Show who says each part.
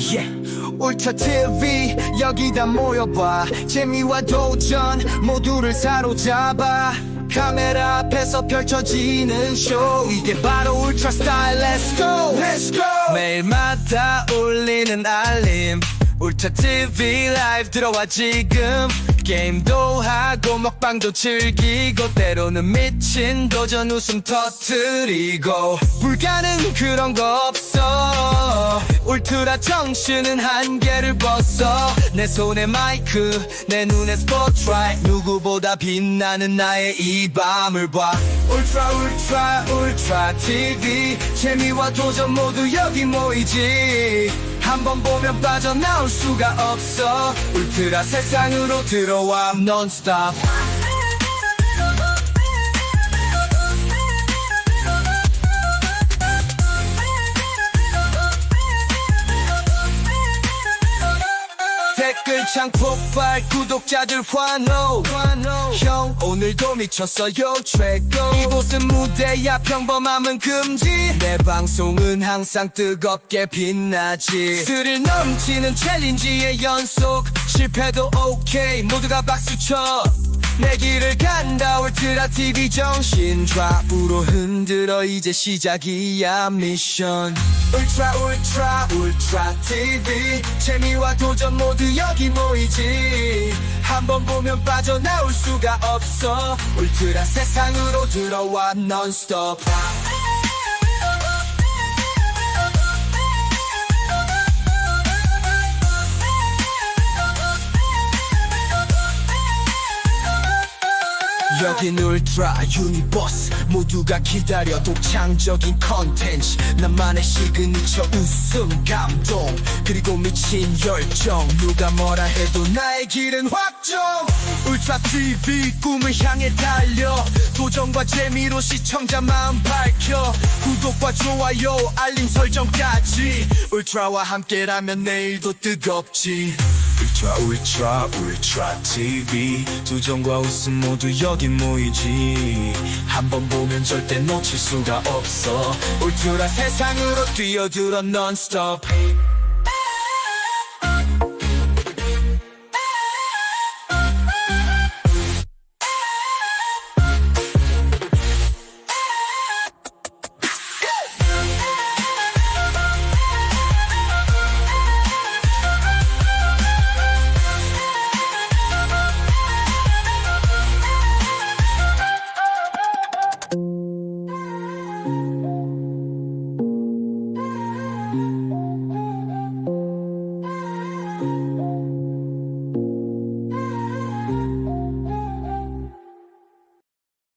Speaker 1: Yeah. 울트라 TV 여기다 모여봐. 재미와 도전 모두를 사로잡아. 카메라 앞에서 펼쳐지는 쇼. 이게 바로 울트라 스타일. Let's go. Let's go. 매일마다 울리는 알림. 울트라 TV 라이브 들어와 지금 게임도 하고 먹방도 즐기고 때로는 미친 도전 웃음 터트리고 불가능 그런 거 없어. 울트라 정신은 한계를 벗어. 내 손에 마이크 내 눈에 스포트라이트. 누구보다 빛나는 나의 이 밤을 봐 울트라 울트라 울트라 TV 재미와 도전 모두 여기 모이지. 한번 보면 빠져나올 수가 없어. 울트라 세상으로 들어와. 논 댓글창 폭발 구독자들 환호. 형 오늘도 미쳤어요 최고. 이곳은 무대야 평범함은 금지. 내 방송은 항상 뜨겁게 빛나지. 스릴 넘치는 챌린지의 연속. 실패도 오케이 모두가 박수쳐. 내 길을 간다 울트라 TV 정신. 좌우로 흔들어 이제 시작이야 미션 울트라 울트라 울트라 TV 재미와 도전 모두 여기 모이지. 한번 보면 빠져나올 수가 없어. 울트라 세상으로 들어와 논 여긴 울트라 유니버스 모두가 기다려 독창적인 컨텐츠 나만의 시그니처 웃음 감동 그리고 미친 열정. 누가 뭐라 해도 나의 길은 확정. 울트라 TV 꿈을 향해 달려. 도전과 재미로 시청자 마음 밝혀. 구독과 좋아요 알림 설정까지. 울트라와 함께라면 내일도 뜨겁지 울트라 울트라 울트라 TV 도전과 웃음 모두 여기 모이지. 한 번 보면 절대 놓칠 수가 없어. 울트라 세상으로 뛰어들어 논스톱